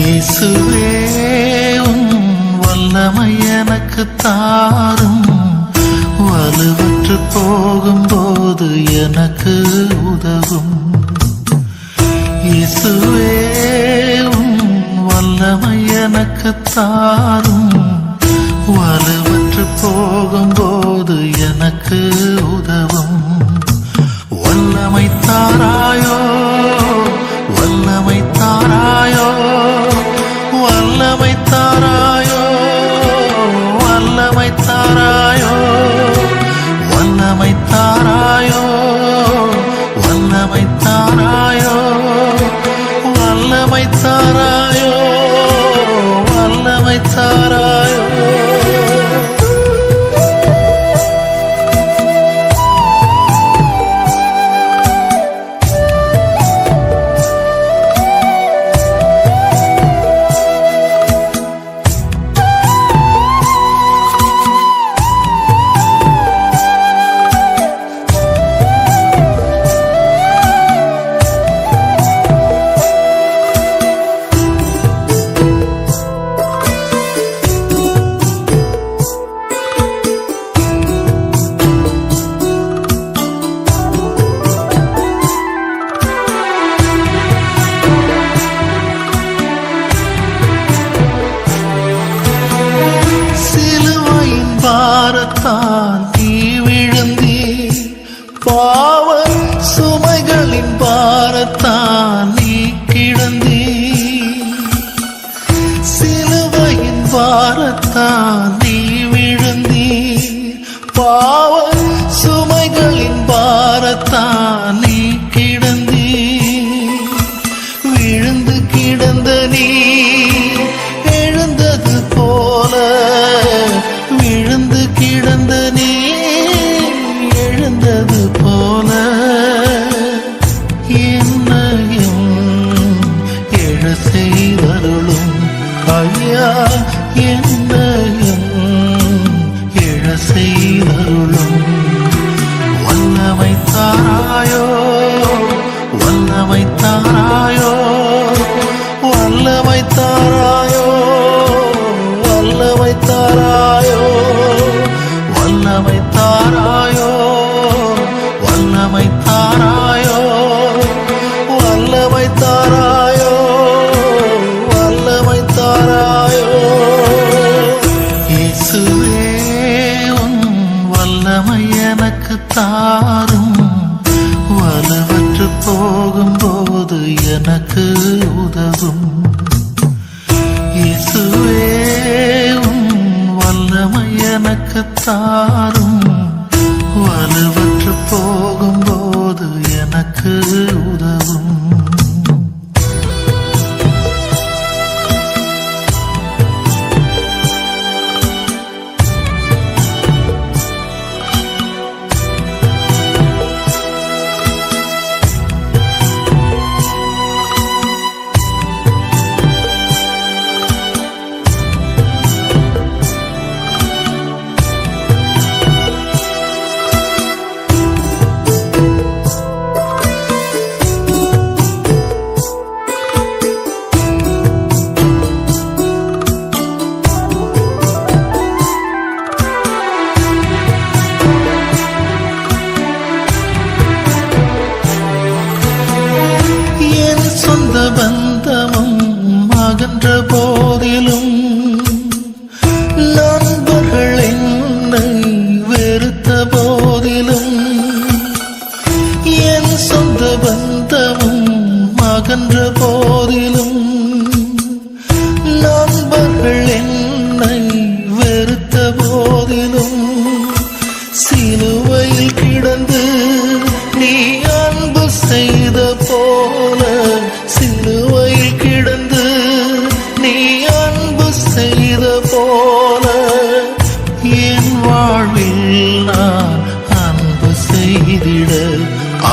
இயேசுவே உம் வல்லமை எனக்கு தாரும். வலுவற்று போகும்போது எனக்கு உதவும். இயேசுவே உம் வல்லமை எனக்கு தாரும். வலுவற்று போகும்போது எனக்கு உதவும். வல்லமை தாராயோ பார்த்தான் தாராயோ வல்லமை தாராயோ? இயேசுவே உன் வல்லமை எனக்கு தாரும். வலுவற்று போகும்போது எனக்கு உதவும். இயேசுவே உன் வல்லமை எனக்கு தாரும். வலுவற்று போகும்போது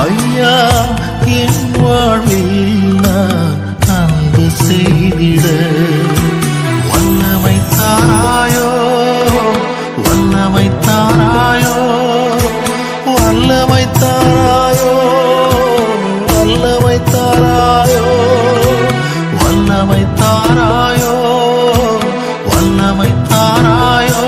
ஐயா என் வாழ்வில் நான் அன்பு செய்திட. வல்லமை தாராயோ வல்லமை தாராயோ வல்லமை தாராயோ வல்லமை தாராயோ வல்லமை தாராயோ வல்லமை தாராயோ.